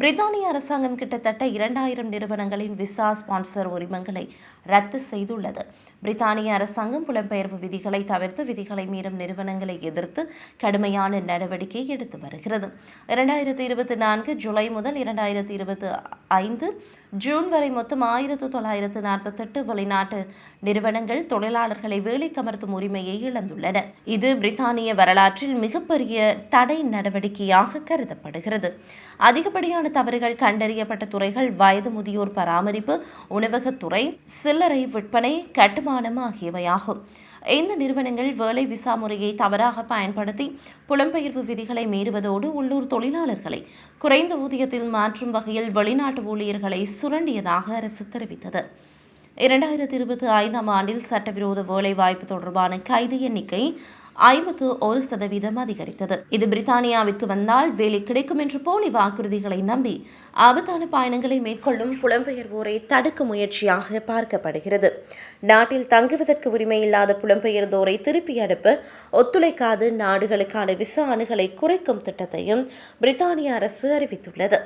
பிரித்தானிய அரசாங்கம் கிட்டத்தட்ட இரண்டாயிரம் நிறுவனங்களின் விசா ஸ்பான்சர் உரிமங்களை ரத்து செய்துள்ளது. பிரித்தானிய அரசாங்கம் புலம்பெயர்வு விதிகளை தவிர்த்து விதிகளை மீறும் நிறுவனங்களை எதிர்த்து கடுமையான நடவடிக்கை எடுத்து வருகிறது. இரண்டாயிரத்தி இருபத்தி நான்கு ஜூலை முதல் இரண்டாயிரத்தி இருபத்தி ஐந்து ஜூன் வரை மொத்தம் ஆயிரத்து தொள்ளாயிரத்து நாற்பத்தெட்டு வெளிநாட்டு நிறுவனங்கள் தொழிலாளர்களை வேலைக்கமர்த்தும் உரிமையை இழந்துள்ளன. இது பிரித்தானிய வரலாற்றில் மிகப்பெரிய தடை நடவடிக்கையாக கருதப்படுகிறது. அதிகப்படியான தவறுகள் கண்டறியப்பட்ட துறைகள் வயது முதியோர் பராமரிப்பு உணவகத்துறை சில்லறை விற்பனை கட்டுமானம் ஆகியவையாகும். இந்த நிறுவனங்கள் வேலை விசா முறையை தவறாக பயன்படுத்தி புலம்பெயர்வு விதிகளை மீறுவதோடு உள்ளூர் தொழிலாளர்களை குறைந்த ஊதியத்தில் மாற்றும் வகையில் வெளிநாட்டு ஊழியர்களை சுரண்டியதாக அரசு தெரிவித்தது. இரண்டாயிரத்தி இருபத்தி ஐந்தாம் ஆண்டில் சட்டவிரோத வேலைவாய்ப்பு தொடர்பான கைது எண்ணிக்கை ஐம்பத்து ஒரு சதவீதம் அதிகரித்தது. இது பிரித்தானியாவிற்கு வந்தால் வேலை கிடைக்கும் என்று போலி வாக்குறுதிகளை நம்பி ஆபத்தான பயணங்களை மேற்கொள்ளும் புலம்பெயர்வோரை தடுக்கும் முயற்சியாக பார்க்கப்படுகிறது. நாட்டில் தங்குவதற்கு உரிமை இல்லாத புலம்பெயர்ந்தோரை திருப்பி அனுப்ப ஒத்துழைக்காது நாடுகளுக்கான விசா அணுகலை குறைக்கும் திட்டத்தையும் பிரித்தானிய அரசு அறிவித்துள்ளது.